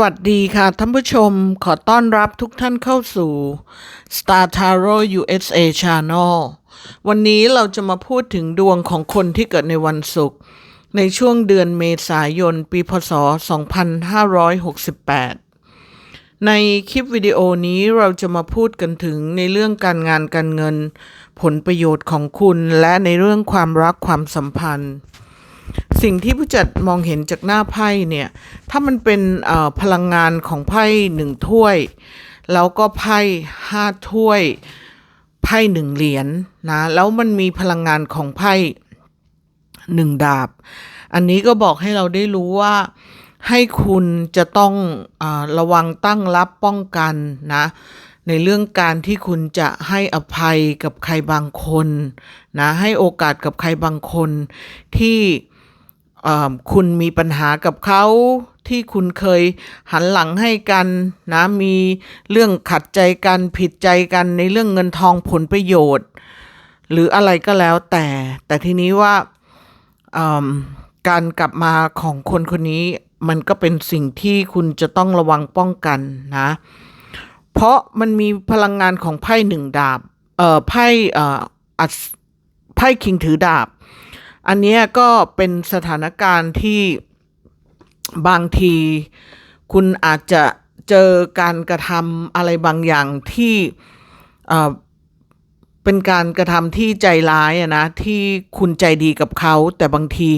วัสดีค่ะท่านผู้ชมขอต้อนรับทุกท่านเข้าสู่ Star Tarot USA Channel วันนี้เราจะมาพูดถึงดวงของคนที่เกิดในวันศุกร์ในช่วงเดือนเมษายน ปีพศ 2568 ในคลิปวิดีโอนี้เราจะมาพูดกันถึงในเรื่องการงานการเงิน ผลประโยชน์ของคุณและในเรื่องความรักความสัมพันธ์ สิ่งที่ผู้จัดมองเห็นจากหน้าไพ่เนี่ย ถ้ามันเป็นพลังงานของไพ่หนึ่งถ้วย แล้วก็ไพ่ห้าถ้วย ไพ่หนึ่งเหรียญนะ แล้วมันมีพลังงานของไพ่หนึ่งดาบ อันนี้ก็บอกให้เราได้รู้ว่าให้คุณจะต้องอระวังตั้งรับป้องกันนะ ในเรื่องการที่คุณจะให้อภัยกับใครบางคนนะให้โอกาสกับใครบางคนที่ คุณมีปัญหากับเขาที่คุณเคยหันหลังให้กันนะมีเรื่องขัดใจกันผิดใจกันในเรื่องเงินทองผลประโยชน์ หรืออะไรก็แล้วแต่ แต่ทีนี้ว่าการกลับมาของคนคนนี้มันก็เป็นสิ่งที่คุณจะต้องระวังป้องกันนะ เพราะมันมีพลังงานของไพ่หนึ่งดาบ เอ่อไพ่เอ่อไพ่คิงถือดาบ อันนี้ก็เป็นสถานการณ์ที่บางทีคุณอาจจะเจอการกระทำอะไรบางอย่างที่เป็นการกระทำที่ใจร้ายอะนะที่คุณใจดีกับเขา แต่บางที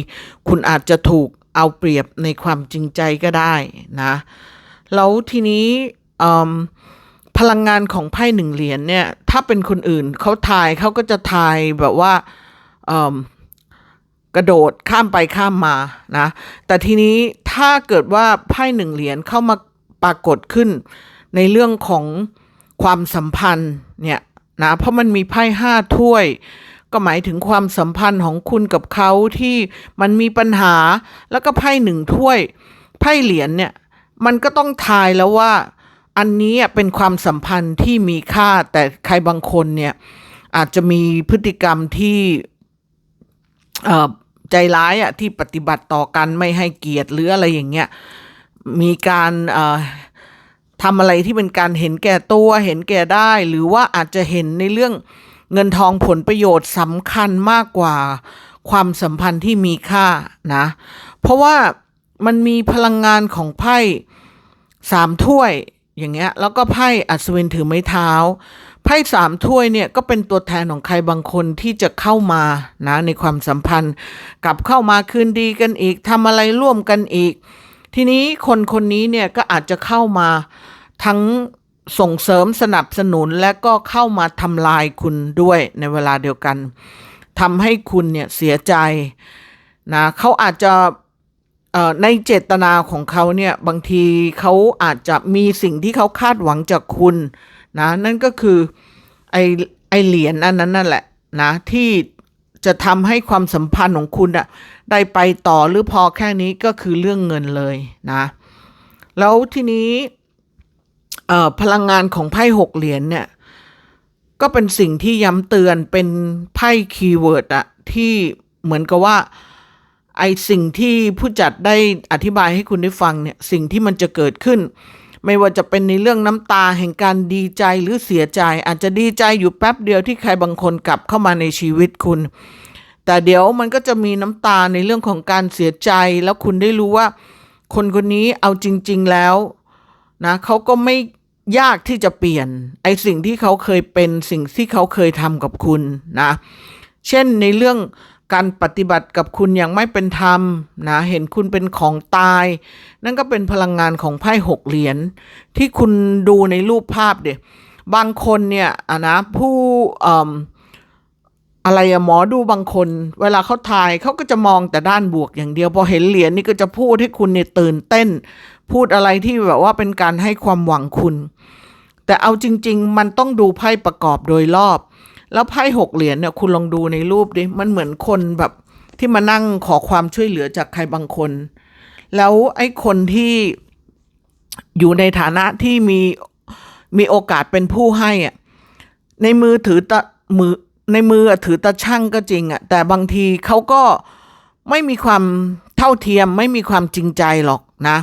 คุณอาจจะถูกเอาเปรียบในความจริงใจก็ได้นะแล้วทีนี้พลังงานของไพ่หนึ่งเหรียญเนี่ย ถ้าเป็นคนอื่นเขาทายเขาก็จะทายแบบว่า กระโดดข้ามไปข้ามมานะแต่ทีนี้ถ้าเกิดว่าไพ่หนึ่งเหรียญเข้ามาปรากฏขึ้น ในเรื่องของความสัมพันธ์เนี่ยนะเพราะมันมีไพ่ห้าถ้วย ก็หมายถึงความสัมพันธ์ของคุณกับเขาที่มันมีปัญหาแล้วก็ไพ่หนึ่งถ้วยไพ่เหรียญเนี่ยมันก็ต้องทายแล้วว่า อันนี้เป็นความสัมพันธ์ที่มีค่าแต่ใครบางคนเนี่ยอาจจะมีพฤติกรรมที่ ใจร้ายอะที่ปฏิบัติต่อกันไม่ให้เกียรติหรืออะไรอย่างเงี้ยมีการเอ่อทำอะไรที่เป็นการเห็นแก่ตัวเห็นแก่ได้ หรือว่าอาจจะเห็นในเรื่องเงินทองผลประโยชน์สำคัญมากกว่าความสัมพันธ์ที่มีค่านะ เพราะว่ามันมีพลังงานของไพ่สามถ้วยอย่างเงี้ยแล้วก็ไพ่อัศวินถือไม้เท้า ไพ่สามถ้วยเนี่ยก็เป็นตัวแทนของใครบางคนที่จะเข้ามานะในความสัมพันธ์ กลับเข้ามาคืนดีกันอีกทำอะไรร่วมกันอีก ทีนี้คนคนนี้เนี่ยก็อาจจะเข้ามาทั้งส่งเสริมสนับสนุนและก็เข้ามาทำลายคุณด้วยในเวลาเดียวกันทำให้คุณเนี่ยเสียใจนะเขาอาจจะในเจตนาของเขาเนี่ยบางทีเขาอาจจะมีสิ่งที่เขาคาดหวังจากคุณ นะนั่นก็คือไอไอเหรียญอันนั้นนั่นแหละนะที่จะทำให้ความสัมพันธ์ของคุณอะได้ไปต่อหรือพอแค่นี้ก็คือเรื่องเงินเลยนะ แล้วทีนี้เอ่อพลังงานของไพ่หกเหรียญเนี่ยก็เป็นสิ่งที่ย้ำเตือนเป็นไพ่คีย์เวิร์ดอะที่เหมือนกับว่าไอสิ่งที่ผู้จัดได้อธิบายให้คุณได้ฟังเนี่ยสิ่งที่มันจะเกิดขึ้น ไม่ว่าจะเป็นในเรื่องน้ำตาแห่งการดีใจหรือเสียใจ อาจจะดีใจอยู่แป๊บเดียวที่ใครบางคนกลับเข้ามาในชีวิตคุณ แต่เดี๋ยวมันก็จะมีน้ำตาในเรื่องของการเสียใจ แล้วคุณได้รู้ว่า คนคนนี้เอาจริง ๆแล้วนะเขาก็ไม่ยากที่จะเปลี่ยน ไอสิ่งที่เขาเคยเป็นสิ่งที่เขาเคยทำกับคุณนะ เช่นในเรื่อง การปฏิบัติกับคุณอย่างไม่เป็นธรรมนะเห็นคุณเป็นของตาย นั่นก็เป็นพลังงานของไพ่หกเหรียญที่คุณดูในรูปภาพเดียบางคนเนี่ยอะนะผู้ออะไรอะหมอดูบางคน เวลาเขาทายเขาก็จะมองแต่ด้านบวกอย่างเดียว พอเห็นเหรียญนี่ก็จะพูดให้คุณเนี่ยตื่นเต้น พูดอะไรที่แบบว่าเป็นการให้ความหวังคุณ แต่เอาจริง ๆ มันต้องดูไพ่ประกอบโดยรอบ แล้วไพ่หกเหรียญเนี่ยคุณลองดูในรูปดิ มันเหมือนคนแบบที่มานั่งขอความช่วยเหลือจากใครบางคน แล้วไอ้คนที่อยู่ในฐานะที่มีมีโอกาสเป็นผู้ให้อะในมือถือตะมือในมือถือตะช่างก็จริงอะแต่บางทีเขาก็ไม่มีความเท่าเทียมไม่มีความจริงใจหรอกนะ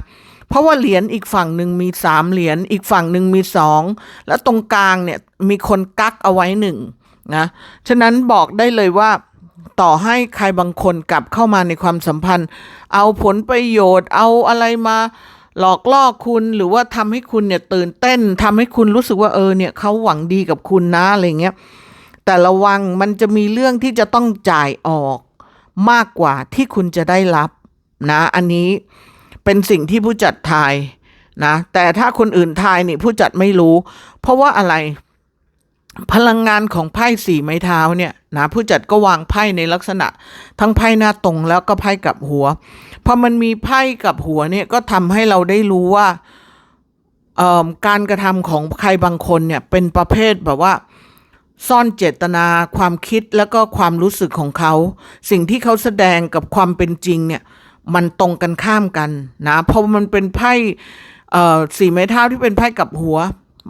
เพราะว่าเหรียญอีกฝั่งหนึ่งมีสามเหรียญอีกฝั่งหนึ่งมีสองแล้วตรงกลางเนี่ยมีคนกักเอาไว้หนึ่ง นะ ฉะนั้นบอกได้เลยว่าต่อให้ใครบางคนกลับเข้ามาในความสัมพันธ์ เอาผลประโยชน์ เอาอะไรมาหลอกล่อคุณหรือว่าทำให้คุณเนี่ยตื่นเต้นทำให้คุณรู้สึกว่าเออเนี่ยเขาหวังดีกับคุณนะอะไรเงี้ยแต่ระวังมันจะมีเรื่องที่จะต้องจ่ายออกมากกว่าที่คุณจะได้รับนะ อันนี้เป็นสิ่งที่ผู้จัดทายนะ แต่ถ้าคนอื่นทายนี่ผู้จัดไม่รู้ เพราะว่าอะไร พลังงานของไพ่สี่ไม้เท้าเนี่ยนะผู้จัดก็วางไพ่ในลักษณะ ทั้งไพ่หน้าตรงแล้วก็ไพ่กับหัวพอมันมีไพ่กับหัวเนี่ยก็ทำให้เราได้รู้ว่าการกระทำของใครบางคนเนี่ยเป็นประเภทแบบว่าซ่อนเจตนาความคิดแล้วก็ความรู้สึกของเขา สิ่งที่เขาแสดงกับความเป็นจริงเนี่ยมันตรงกันข้ามกันนะเพราะมันเป็นไพ่สี่ไม้เท้าที่เป็นไพ่กับหัว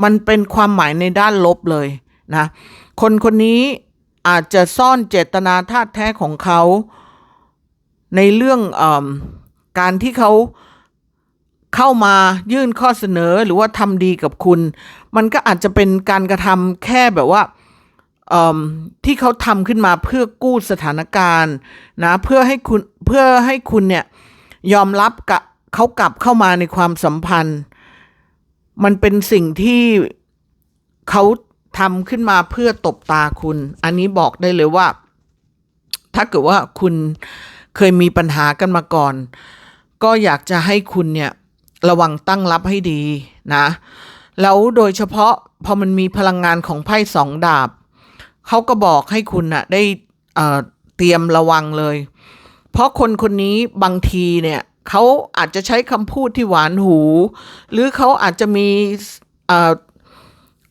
มันเป็นความหมายในด้านลบเลย นะคนคนนี้อาจจะซ่อนเจตนาท่าตุแท้ของเขา ในเรื่องอการที่เขาเข้ามายื่นข้อเสนอหรือว่าทำดีกับคุณ มันก็อาจจะเป็นการกระทำแค่แบบว่าที่เขาทำขึ้นมาเพื่อกู้สถานการณ์นะเพื่อให้คุณเพื่อให้คุณเนี่ยยอมรับกับเขากลับเข้ามาในความสัมพันธ์ มันเป็นสิ่งที่เขา ทำขึ้นมาเพื่อตบตาคุณ อันนี้บอกได้เลยว่า ถ้าเกิดว่าคุณเคยมีปัญหากันมาก่อน ก็อยากจะให้คุณเนี่ยระวังตั้งรับให้ดีนะ แล้วโดยเฉพาะพอมันมีพลังงานของไพ่สองดาบ เขาก็บอกให้คุณน่ะได้เเตรียมระวังเลย เพราะคนคนนี้บางทีเนี่ยเขาอาจจะใช้คำพูดที่หวานหู หรือเขาอาจจะมีเ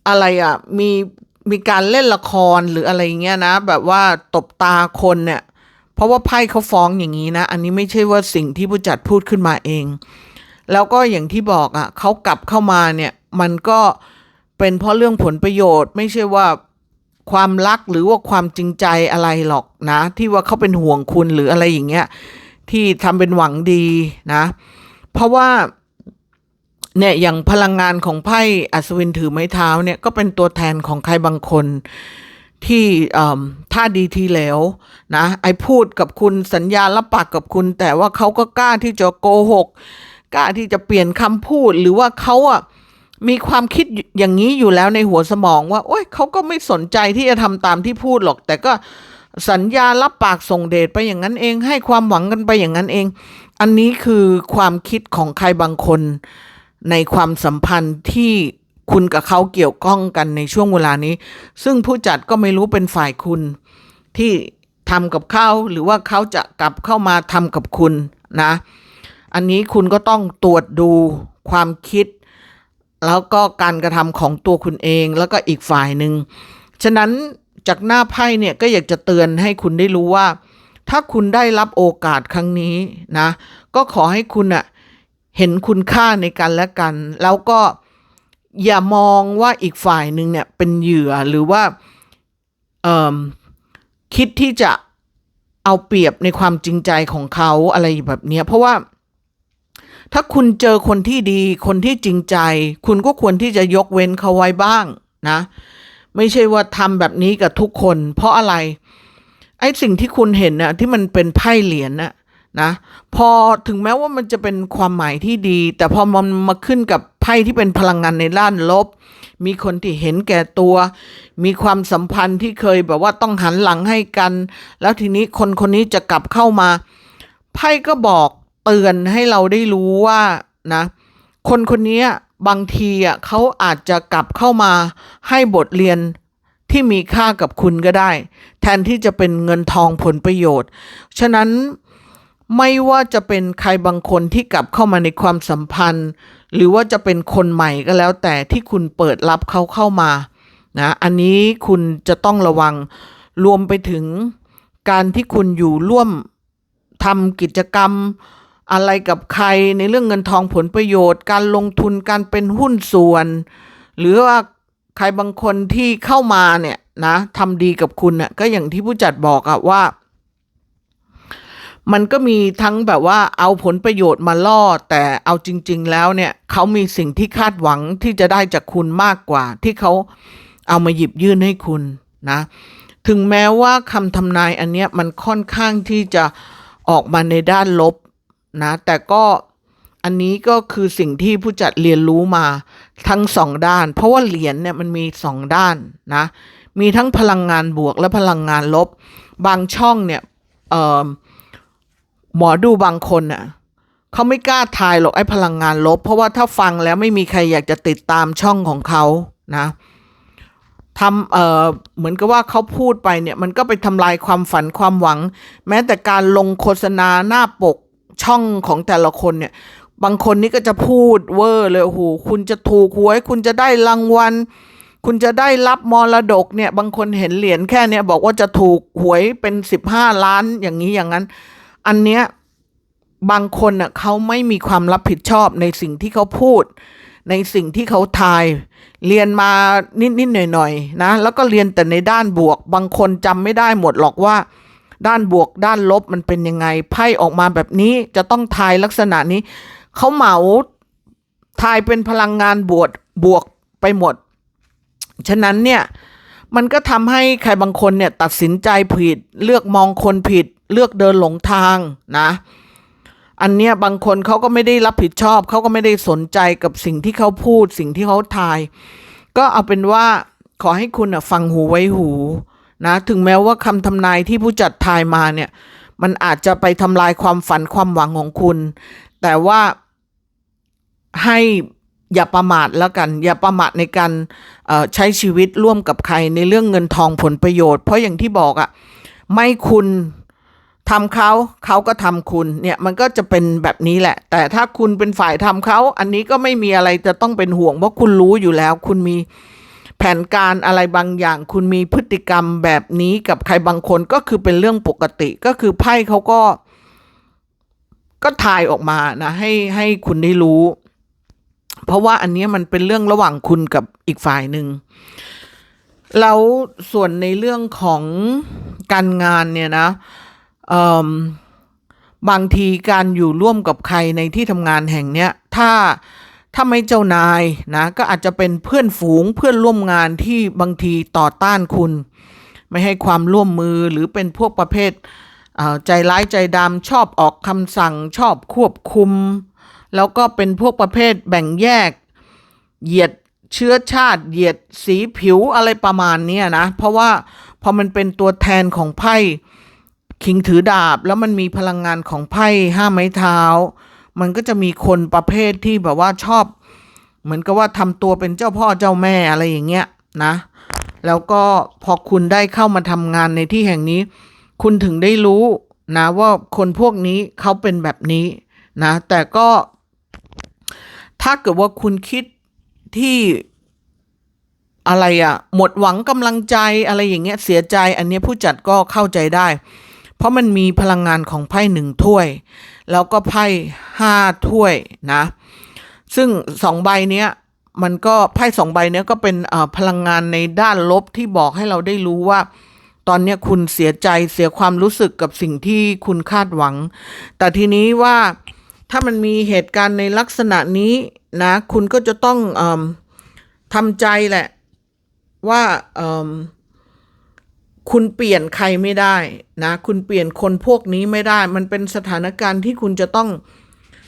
อะไรอะมีมีการเล่นละครหรืออะไรเงี้ยนะ แบบว่าตบตาคนเนี่ย เพราะว่าไพ่เขาฟ้องอย่างนี้นะ อันนี้ไม่ใช่ว่าสิ่งที่ผู้จัดพูดขึ้นมาเอง แล้วก็อย่างที่บอกอะเขากลับเข้ามาเนี่ย มันก็เป็นเพราะเรื่องผลประโยชน์ ไม่ใช่ว่าความรักหรือว่าความจริงใจอะไรหรอกนะ ที่ว่าเขาเป็นห่วงคุณหรืออะไรอย่างเงี้ยที่ทำเป็นหวังดีนะ เพราะว่า เนี่ยอย่างพลังงานของไพ่อัศวินถือไม้เท้าเนี่ยก็เป็นตัวแทนของใครบางคนที่ท่าดีทีแล้วนะไอพูดกับคุณสัญญารับปากกับคุณ แต่ว่าเขาก็กล้าที่จะโกหกกล้าที่จะเปลี่ยนคำพูด หรือว่าเขาอะมีความคิดอย่างนี้อยู่แล้วในหัวสมองว่าโอ้ยเขาก็ไม่สนใจที่จะทำตามที่พูดหรอก แต่ก็สัญญารับปากส่งเดชไปอย่างนั้นเอง ให้ความหวังกันไปอย่างนั้นเอง อันนี้คือความคิดของใครบางคน ในความสัมพันธ์ที่คุณกับเขาเกี่ยวข้องกันในช่วงเวลานี้ ซึ่งผู้จัดก็ไม่รู้เป็นฝ่ายคุณที่ทำกับเขาหรือว่าเขาจะกลับเข้ามาทำกับคุณนะ อันนี้คุณก็ต้องตรวจดูความคิด แล้วก็การกระทำของตัวคุณเองแล้วก็อีกฝ่ายหนึ่งฉะนั้นจากหน้าไพ่เนี่ยก็อยากจะเตือนให้คุณได้รู้ว่า ถ้าคุณได้รับโอกาสครั้งนี้นะ ก็ขอให้คุณอะ เห็นคุณค่าในกันและกัน แล้วก็อย่ามองว่าอีกฝ่ายหนึ่งเนี่ยเป็นเหยื่อหรือว่าคิดที่จะเอาเปรียบในความจริงใจของเขาอะไรแบบนี้เพราะว่า ถ้าคุณเจอคนที่ดีคนที่จริงใจ คุณก็ควรที่จะยกเว้นเขาไว้บ้างนะ ไม่ใช่ว่าทำแบบนี้กับทุกคน เพราะอะไร ไอ้สิ่งที่คุณเห็นนะที่มันเป็นไพ่เหรียญนะ นะพอถึงแม้ว่ามันจะเป็นความหมายที่ดี แต่พอมันมาขึ้นกับไพ่ที่เป็นพลังงานในด้านลบ มีคนที่เห็นแก่ตัว มีความสัมพันธ์ที่เคยแบบว่าต้องหันหลังให้กัน แล้วทีนี้คนคนนี้จะกลับเข้ามา ไพ่ก็บอกเตือนให้เราได้รู้ว่านะคนคนนี้บางทีอะเขาอาจจะกลับเข้ามาให้บทเรียนที่มีค่ากับคุณก็ได้ แทนที่จะเป็นเงินทองผลประโยชน์ ฉะนั้น ไม่ว่าจะเป็นใครบางคนที่กลับเข้ามาในความสัมพันธ์ หรือว่าจะเป็นคนใหม่ก็แล้วแต่ที่คุณเปิดรับเขาเข้ามานะอันนี้คุณจะต้องระวังรวมไปถึงการที่คุณอยู่ร่วมทำกิจกรรมอะไรกับใครในเรื่องเงินทองผลประโยชน์ การลงทุนการเป็นหุ้นส่วน หรือว่าใครบางคนที่เข้ามาเนี่ยนะทำดีกับคุณน่ะก็อย่างที่ผู้จัดบอกอะว่า มันก็มีทั้งแบบว่าเอาผลประโยชน์มาล่อ แต่เอาจริง ๆ แล้วเนี่ยเขามีสิ่งที่คาดหวังที่จะได้จากคุณมากกว่า ที่เขาเอามาหยิบยื่นให้คุณนะ ถึงแม้ว่าคำทำนายอันเนี้ยมันค่อนข้างที่จะออกมาในด้านลบนะ แต่ก็อันนี้ก็คือสิ่งที่ผู้จัดเรียนรู้มาทั้งสองด้าน เพราะว่าเหรียญเนี่ยมันมีสองด้านนะ มีทั้งพลังงานบวกและพลังงานลบ บางช่องเนี่ยเอ่อ หมอดูบางคนน่ะเขาไม่กล้าทายหรอกไอ้พลังงานลบ เพราะว่าถ้าฟังแล้วไม่มีใครอยากจะติดตามช่องของเขานะทำเอ่อเหมือนกับว่าเขาพูดไปเนี่ย มันก็ไปทำลายความฝันความหวัง แม้แต่การลงโฆษณาหน้าปกช่องของแต่ละคนเนี่ย บางคนนี่ก็จะพูดเวอร์เลยโอ้โหคุณจะถูกหวย คุณจะได้รางวัล คุณจะได้รับมรดกเนี่ย บางคนเห็นเหรียญแค่เนี้ยบอกว่าจะถูกหวยเป็นสิบห้าล้านอย่างนี้อย่างนั้น อันเนี้ยบางคนน่ะเขาไม่มีความรับผิดชอบในสิ่งที่เขาพูด ในสิ่งที่เขาทาย เรียนมานิดๆหน่อยๆนะแล้วก็เรียนแต่ในด้านบวก บางคนจำไม่ได้หมดหรอกว่า ด้านบวกด้านลบมันเป็นยังไงไพ่ออกมาแบบนี้จะต้องทายลักษณะนี้เขาเหมาทายเป็นพลังงานบวกบวกไปหมด ฉะนั้นเนี่ยมันก็ทำให้ใครบางคนเนี่ยตัดสินใจผิด เลือกมองคนผิด เลือกเดินหลงทางนะ อันเนี้ยบางคนเขาก็ไม่ได้รับผิดชอบ เขาก็ไม่ได้สนใจกับสิ่งที่เขาพูด สิ่งที่เขาทาย ก็เอาเป็นว่าขอให้คุณอะฟังหูไว้หูนะ ถึงแม้ว่าคำทำนายที่ผู้จัดทายมาเนี่ย มันอาจจะไปทำลายความฝันความหวังของคุณ แต่ว่าให้อย่าประมาทแล้วกัน อย่าประมาทในการใช้ชีวิตร่วมกับใครในเรื่องเงินทองผลประโยชน์ เพราะอย่างที่บอกอะ่ะไม่คุณ ทำเขาเขาก็ทำคุณเนี่ยมันก็จะเป็นแบบนี้แหละ แต่ถ้าคุณเป็นฝ่ายทำเขาอันนี้ก็ไม่มีอะไรจะต้องเป็นห่วง เพราะคุณรู้อยู่แล้ว คุณมีแผนการอะไรบางอย่าง คุณมีพฤติกรรมแบบนี้กับใครบางคนก็คือเป็นเรื่องปกติก็คือไพ่เขาก็ ก็ถ่ายออกมานะให้ให้คุณได้รู้ เพราะว่าอันนี้มันเป็นเรื่องระหว่างคุณกับอีกฝ่ายหนึ่งแล้วส่วนในเรื่องของการงานเนี่ยนะ บางทีการอยู่ร่วมกับใครในที่ทำงานแห่งเนี้ย ถ้าถ้าไม่เจ้านายนะก็อาจจะเป็นเพื่อนฝูงเพื่อนร่วมงานที่บางทีต่อต้านคุณ ไม่ให้ความร่วมมือหรือเป็นพวกประเภทเใจร้ายใจดำชอบออกคำสั่งชอบควบคุม แล้วก็เป็นพวกประเภทแบ่งแยก เหยียดเชื้อชาติเหยียดสีผิวอะไรประมาณนี้นะ เพราะว่าพอมันเป็นตัวแทนของไพ่ คิงถือดาบแล้วมันมีพลังงานของไพ่ห้าไม้เท้า มันก็จะมีคนประเภทที่แบบว่าชอบ เหมือนกับว่าทำตัวเป็นเจ้าพ่อเจ้าแม่อะไรอย่างเงี้ยนะ แล้วก็พอคุณได้เข้ามาทำงานในที่แห่งนี้ คุณถึงได้รู้นะว่าคนพวกนี้เขาเป็นแบบนี้นะ แต่ก็ ถ้าเกิดว่าคุณคิดที่อะไรอะหมดหวังกำลังใจอะไรอย่างเงี้ยเสียใจ อันเนี้ยผู้จัดก็เข้าใจได้ เพราะมันมีพลังงานของไพ่หนึ่งถ้วย แล้วก็ไพ่ห้าถ้วยนะ ซึ่งสองใบเนี้ยมันก็ไพ่สองใบเนี้ยก็เป็นพลังงานในด้านลบที่บอกให้เราได้รู้ว่า ตอนเนี้ยคุณเสียใจเสียความรู้สึกกับสิ่งที่คุณคาดหวัง แต่ทีนี้ว่าถ้ามันมีเหตุการณ์ในลักษณะนี้นะ คุณก็จะต้องอทำใจแหละ ว่า คุณเปลี่ยนใครไม่ได้นะ คุณเปลี่ยนคนพวกนี้ไม่ได้ มันเป็นสถานการณ์ที่คุณจะต้อง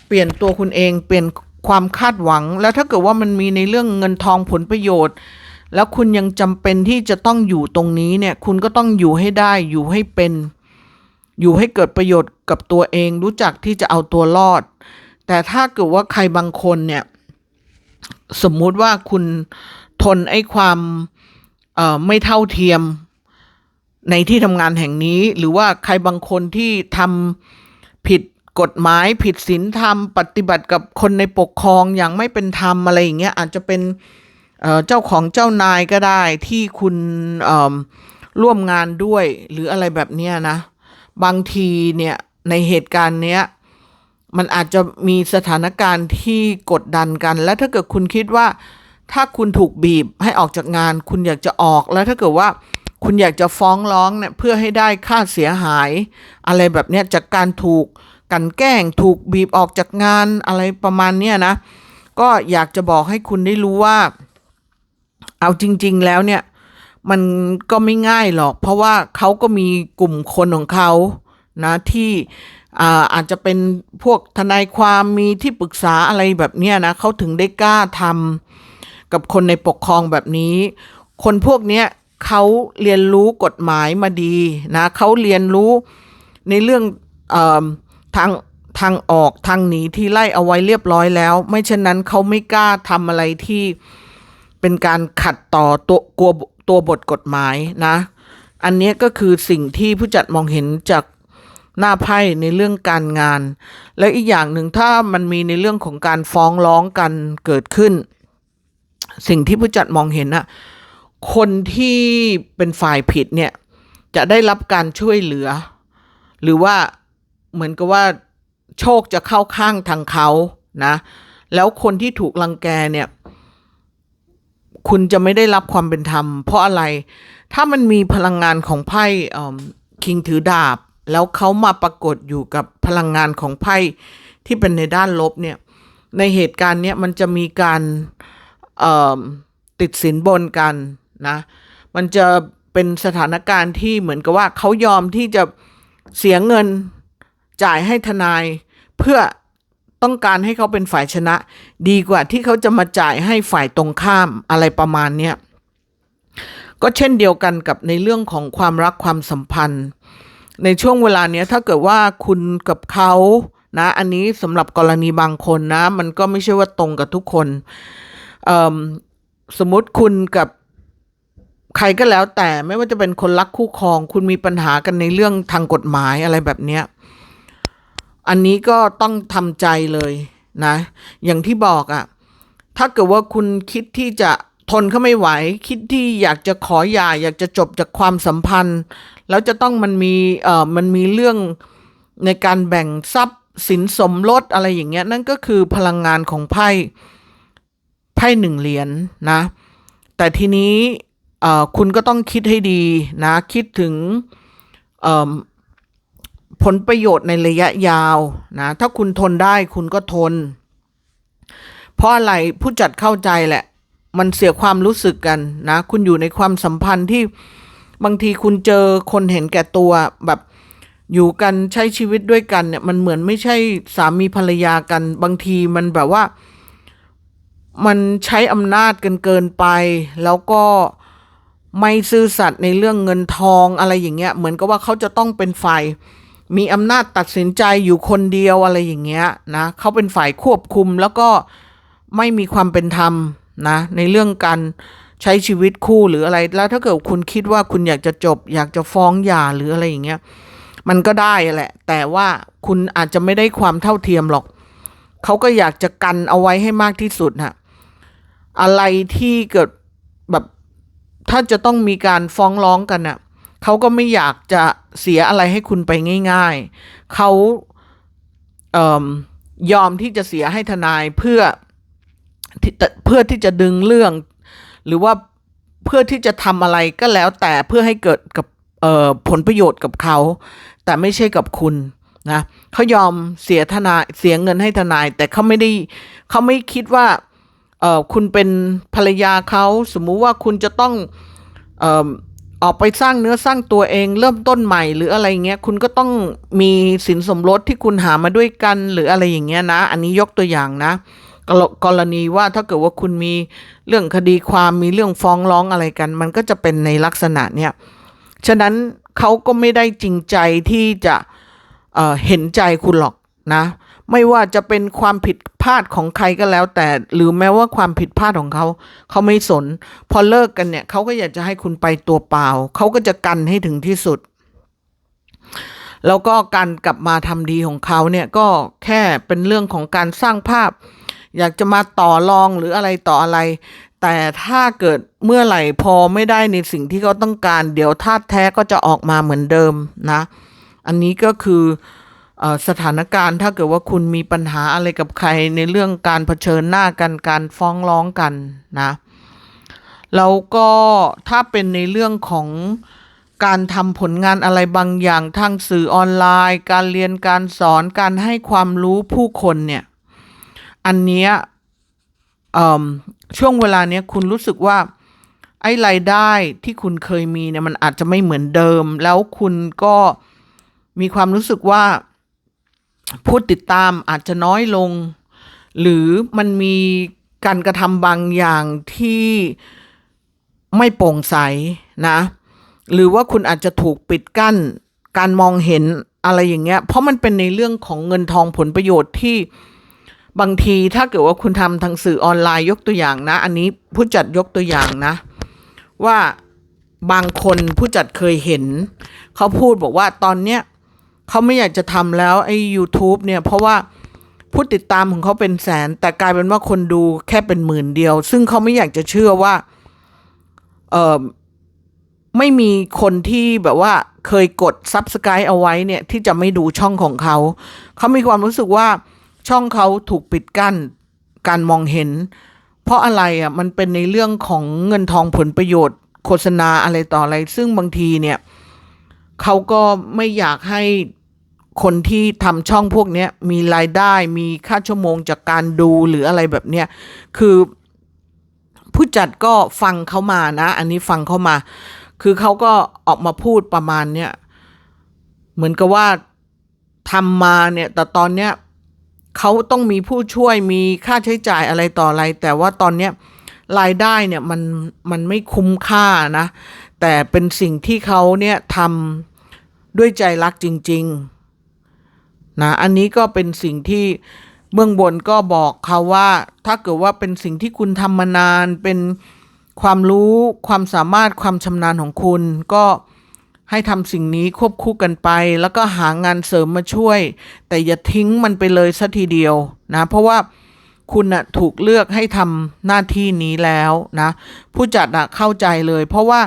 เปลี่ยนตัวคุณเอง เปลี่ยนความคาดหวัง แล้วถ้าเกิดว่ามันมีในเรื่องเงินทองผลประโยชน์ แล้วคุณยังจำเป็นที่จะต้องอยู่ตรงนี้เนี่ย คุณก็ต้องอยู่ให้ได้ อยู่ให้เป็น อยู่ให้เกิดประโยชน์กับตัวเอง รู้จักที่จะเอาตัวรอด แต่ถ้าเกิดว่าใครบางคนเนี่ย สมมุติว่าคุณทนไอ้ความไม่เท่าเทียม ในที่ทำงานแห่งนี้ หรือว่าใครบางคนที่ทำผิดกฎหมายผิดศีลธรรม ปฏิบัติกับคนในปกครองอย่างไม่เป็นธรรมอะไรอย่างเงี้ยอาจจะเป็นเเจ้าของเจ้านายก็ได้ที่คุณร่วมงานด้วยหรืออะไรแบบเนี้ยนะ บางทีเนี่ยในเหตุการณ์เนี้ยมันอาจจะมีสถานการณ์ที่กดดันกัน และถ้าเกิดคุณคิดว่า ถ้าคุณถูกบีบให้ออกจากงาน คุณอยากจะออกแล้วถ้าเกิดว่า คุณอยากจะฟ้องร้องเนี่ยเพื่อให้ได้ค่าเสียหาย อะไรแบบเนี้ยจากการถูกกันแกล้งถูกบีบออกจากงานอะไรประมาณเนี้ยนะ ก็อยากจะบอกให้คุณได้รู้ว่า เอาจริง ๆ แล้วเนี่ย มันก็ไม่ง่ายหรอก เพราะว่าเขาก็มีกลุ่มคนของเขานะที่อาอาจจะเป็นพวกทนายความมีที่ปรึกษาอะไรแบบเนี้ยนะเขาถึงได้กล้าทำกับคนในปกครองแบบนี้ คนพวกเนี้ย เขาเรียนรู้กฎหมายมาดีนะเขาเรียนรู้ในเรื่องออทางทางออกทางหนีที่ไล่เอาไว้เรียบร้อยแล้ว ไม่เช่นนั้นเขาไม่กล้าทำอะไรที่เป็นการขัดต่อตัวกลัวตัวบทกฎหมายนะ อันนี้ก็คือสิ่งที่ผู้จัดมองเห็นจากหน้าไพ่ในเรื่องการงาน และอีกอย่างหนึ่งถ้ามันมีในเรื่องของการฟ้องร้องกันเกิดขึ้น สิ่งที่ผู้จัดมองเห็นอะ คนที่เป็นฝ่ายผิดเนี่ย จะได้รับการช่วยเหลือ หรือว่าเหมือนกับว่าโชคจะเข้าข้างทางเขานะ แล้วคนที่ถูกรังแกเนี่ย คุณจะไม่ได้รับความเป็นธรรม เพราะอะไร ถ้ามันมีพลังงานของไพ่คิงถือดาบ แล้วเขามาปรากฏอยู่กับพลังงานของไพ่ที่เป็นในด้านลบเนี่ย ในเหตุการณ์เนี้ยมันจะมีการเอ่อติดสินบนกัน นะ มันจะเป็นสถานการณ์ที่เหมือนกับว่าเขายอมที่จะเสียเงินจ่ายให้ทนาย เพื่อต้องการให้เขาเป็นฝ่ายชนะ ดีกว่าที่เขาจะมาจ่ายให้ฝ่ายตรงข้ามอะไรประมาณเนี้ยก็เช่นเดียวกันกับในเรื่องของความรักความสัมพันธ์ ในช่วงเวลาเนี้ยถ้าเกิดว่าคุณกับเขานะอันนี้สำหรับกรณีบางคนนะ มันก็ไม่ใช่ว่าตรงกับทุกคนสมมติคุณกับ ใครก็แล้วแต่ไม่ว่าจะเป็นคนรักคู่ครอง คุณมีปัญหากันในเรื่องทางกฎหมายอะไรแบบเนี้ยอันนี้ก็ต้องทำใจเลยนะ อย่างที่บอกอะ่ะถ้าเกิดว่าคุณคิดที่จะทนเขาไม่ไหว คิดที่อยากจะขอหย่าอยากจะจบจากความสัมพันธ์ แล้วจะต้องมันมีเอ่อมันมีเรื่องในการแบ่งทรัพย์สินสมรสอะไรอย่างเงี้ยนั่นก็คือพลังงานของไพ่ไพ่หนึ่งเหรียญนะแต่ทีนี้ คุณก็ต้องคิดให้ดีนะ คิดถึงผลประโยชน์ในระยะยาวนะ ถ้าคุณทนได้คุณก็ทน เพราะอะไรผู้จัดเข้าใจแหละ มันเสียความรู้สึกกันนะ คุณอยู่ในความสัมพันธ์ที่บางทีคุณเจอคนเห็นแก่ตัวแบบอยู่กันใช้ชีวิตด้วยกันเนี่ย มันเหมือนไม่ใช่สามีภรรยากัน บางทีมันแบบว่า มันใช้อำนาจกันเกินไป แล้วก็ ไม่ซื่อสัตย์ในเรื่องเงินทองอะไรอย่างเงี้ย เหมือนกับว่าเขาจะต้องเป็นฝ่ายมีอำนาจตัดสินใจอยู่คนเดียวอะไรอย่างเงี้ยนะเขาเป็นฝ่ายควบคุมแล้วก็ไม่มีความเป็นธรรมนะในเรื่องการใช้ชีวิตคู่หรืออะไร แล้วถ้าเกิดคุณคิดว่าคุณอยากจะจบ อยากจะฟ้องหย่าหรืออะไรอย่างเงี้ยมันก็ได้แหละ แต่ว่าคุณอาจจะไม่ได้ความเท่าเทียมหรอกเขาก็อยากจะกันเอาไว้ให้มากที่สุดฮะอะไรที่เกิดแบบ ถ้าจะต้องมีการฟ้องร้องกันน่ะเขาก็ไม่อยากจะเสียอะไรให้คุณไปง่าย ๆ เขาเออยอมที่จะเสียให้ทนายเพื่อเพื่อที่จะดึงเรื่อง หรือว่าเพื่อที่จะทำอะไรก็แล้วแต่เพื่อให้เกิดกับผลประโยชน์กับเขา แต่ไม่ใช่กับคุณนะเขายอมเสียทนายเสียเงินให้ทนาย แต่เขาไม่ได้เขาไม่คิดว่า เอ่อคุณเป็นภรรยาเขาสมมุติว่าคุณจะต้องเอ่อออกไปสร้างเนื้อสร้างตัวเองเริ่มต้นใหม่หรืออะไรเงี้ยคุณก็ต้องมีสินสมรสที่คุณหามาด้วยกันหรืออะไรอย่างเงี้ยนะ อันนี้ยกตัวอย่างนะ กรณีว่าถ้าเกิดว่าคุณมีเรื่องคดีความมีเรื่องฟ้องร้องอะไรกัน มันก็จะเป็นในลักษณะเนี้ยฉะนั้นเขาก็ไม่ได้จริงใจที่จะเเห็นใจคุณหรอกนะ ไม่ว่าจะเป็นความผิดพลาดของใครก็แล้ว แต่หรือแม้ว่าความผิดพลาดของเขาเขาไม่สน พอเลิกกันเนี่ยเขาก็อยากจะให้คุณไปตัวเปล่าเขาก็จะกันให้ถึงที่สุด แล้วก็การกลับมาทำดีของเขาเนี่ยก็แค่เป็นเรื่องของการสร้างภาพ อยากจะมาต่อรองหรืออะไรต่ออะไร แต่ถ้าเกิดเมื่อไหร่พอไม่ได้ในสิ่งที่เขาต้องการ เดี๋ยวธาตุแท้ก็จะออกมาเหมือนเดิมนะ อันนี้ก็คือเออ สถานการณ์ถ้าเกิดว่าคุณมีปัญหาอะไรกับใครในเรื่องการเผชิญหน้ากันการฟ้องร้องกันนะแล้วก็ถ้าเป็นในเรื่องของการทำผลงานอะไรบางอย่างทางสื่อออนไลน์ การเรียนการสอนการให้ความรู้ผู้คนเนี่ยอันเนี้ยช่วงเวลาเนี้ยคุณรู้สึกว่าไอ้รายได้ที่คุณเคยมีเนี่ยมันอาจจะไม่เหมือนเดิม แล้วคุณก็มีความรู้สึกว่า ผู้ติดตามอาจจะน้อยลง หรือมันมีการกระทำบางอย่างที่ไม่โปร่งใสนะ หรือว่าคุณอาจจะถูกปิดกั้นการมองเห็นอะไรอย่างเงี้ย เพราะมันเป็นในเรื่องของเงินทองผลประโยชน์ที่บางทีถ้าเกิดว่าคุณทำทางสื่อออนไลน์ยกตัวอย่างนะ อันนี้ผู้จัดยกตัวอย่างนะ ว่าบางคนผู้จัดเคยเห็น เขาพูดบอกว่าตอนเนี้ย เขาไม่อยากจะทำแล้วไอ้ YouTube เนี่ยเพราะว่าผู้ติดตามของเขาเป็นแสน แต่กลายเป็นว่าคนดูแค่เป็นหมื่นเดียว ซึ่งเขาไม่อยากจะเชื่อว่าเออไม่มีคนที่แบบว่าเคยกด Subscribe เอาไว้เนี่ยที่จะไม่ดูช่องของเขา เขามีความรู้สึกว่าช่องเขาถูกปิดกั้นการมองเห็น เพราะอะไรอะมันเป็นในเรื่องของเงินทองผลประโยชน์ โฆษณาอะไรต่ออะไร ซึ่งบางทีเนี่ยเขาก็ไม่อยากให้ คนที่ทำช่องพวกนี้มีรายได้มีค่าชั่วโมงจากการดูหรืออะไรแบบเนี้ยคือผู้จัดก็ฟังเขามานะ อันนี้ฟังเขามา คือเขาก็ออกมาพูดประมาณเนี้ยเหมือนกับว่าทำมาเนี่ย แต่ตอนเนี้ยเขาต้องมีผู้ช่วยมีค่าใช้จ่ายอะไรต่ออะไร แต่ว่าตอนเนี้ยรายได้เนี่ยมันมันไม่คุ้มค่านะ แต่เป็นสิ่งที่เขาเนี่ยทำด้วยใจรักจริง ๆ นะอันนี้ก็เป็นสิ่งที่เบื้องบนก็บอกเขาว่า ถ้าเกิดว่าเป็นสิ่งที่คุณทำมานานเป็นความรู้ความสามารถความชำนาญของคุณ ก็ให้ทำสิ่งนี้ควบคู่กันไป แล้วก็หางานเสริมมาช่วย แต่อย่าทิ้งมันไปเลยสัทีเดียวนะเพราะว่าคุณนะถูกเลือกให้ทำหน้าที่นี้แล้วนะผู้จัดนะเข้าใจเลย เพราะว่า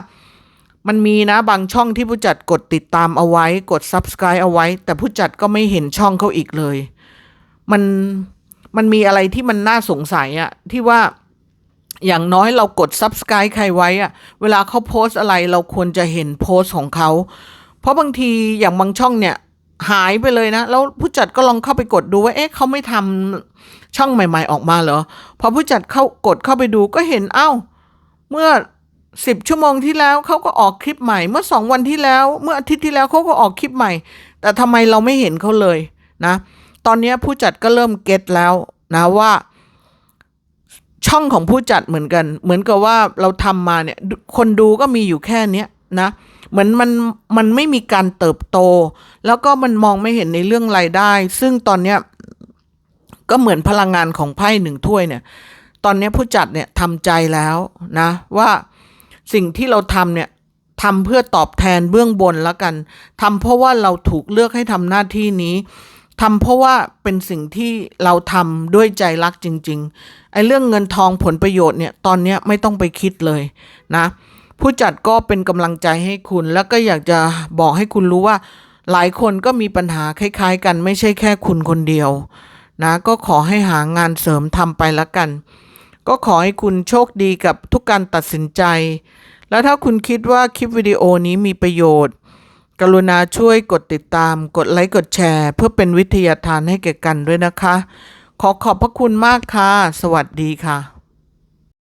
มันมีนะบางช่องที่ผู้จัดกดติดตามเอาไว้ กด subscribe เอาไว้ แต่ผู้จัดก็ไม่เห็นช่องเขาอีกเลย มันมันมีอะไรที่มันน่าสงสัยอะที่ว่าอย่างน้อยเรากด subscribe ใครไว้อะเวลาเขาโพสต์อะไรเราควรจะเห็นโพสต์ของเขา เพราะบางทีอย่างบางช่องเนี่ยหายไปเลยนะ แล้วผู้จัดก็ลองเข้าไปกดดูว่า เอ๊ะเขาไม่ทำช่องใหม่ ๆ ออกมาเหรอ พอผู้จัดเข้ากดเข้าไปดูก็เห็นเอ้า เมื่อ สิบชั่วโมงที่แล้วเขาก็ออกคลิปใหม่เมื่อสองวันที่แล้ว เมื่ออาทิตย์ที่แล้วเขาก็ออกคลิปใหม่ แต่ทำไมเราไม่เห็นเขาเลยนะ ตอนนี้ผู้จัดก็เริ่มเก็ตแล้วนะว่า ช่องของผู้จัดเหมือนกัน เหมือนกับว่าเราทำมาเนี่ยคนดูก็มีอยู่แค่เนี้ยนะเหมือนมันมันไม่มีการเติบโต แล้วก็มันมองไม่เห็นในเรื่องรายได้ ซึ่งตอนเนี้ยก็เหมือนพลังงานของไพ่หนึ่งถ้วยเนี่ย ตอนนี้ผู้จัดเนี่ยทำใจแล้วนะว่า สิ่งที่เราทำเนี่ยทำเพื่อตอบแทนเบื้องบนแล้วกันทำเพราะว่าเราถูกเลือกให้ทำหน้าที่นี้ทำเพราะว่าเป็นสิ่งที่เราทำด้วยใจรักจริงๆไอ้เรื่องเงินทองผลประโยชน์เนี่ยตอนนี้ไม่ต้องไปคิดเลยนะผู้จัดก็เป็นกำลังใจให้คุณ แล้วก็อยากจะบอกให้คุณรู้ว่า หลายคนก็มีปัญหาคล้ายๆ กันไม่ใช่แค่คุณคนเดียวนะก็ขอให้หางานเสริมทำไปล้วกัน ก็ขอให้คุณโชคดีกับทุกการตัดสินใจ แล้วถ้าคุณคิดว่าคลิปวิดีโอนี้มีประโยชน์ กรุณาช่วยกดติดตาม กดไลค์ กดแชร์ เพื่อเป็นวิทยาทานให้แก่กันด้วยนะคะ ขอขอบพระคุณมากค่ะ สวัสดีค่ะ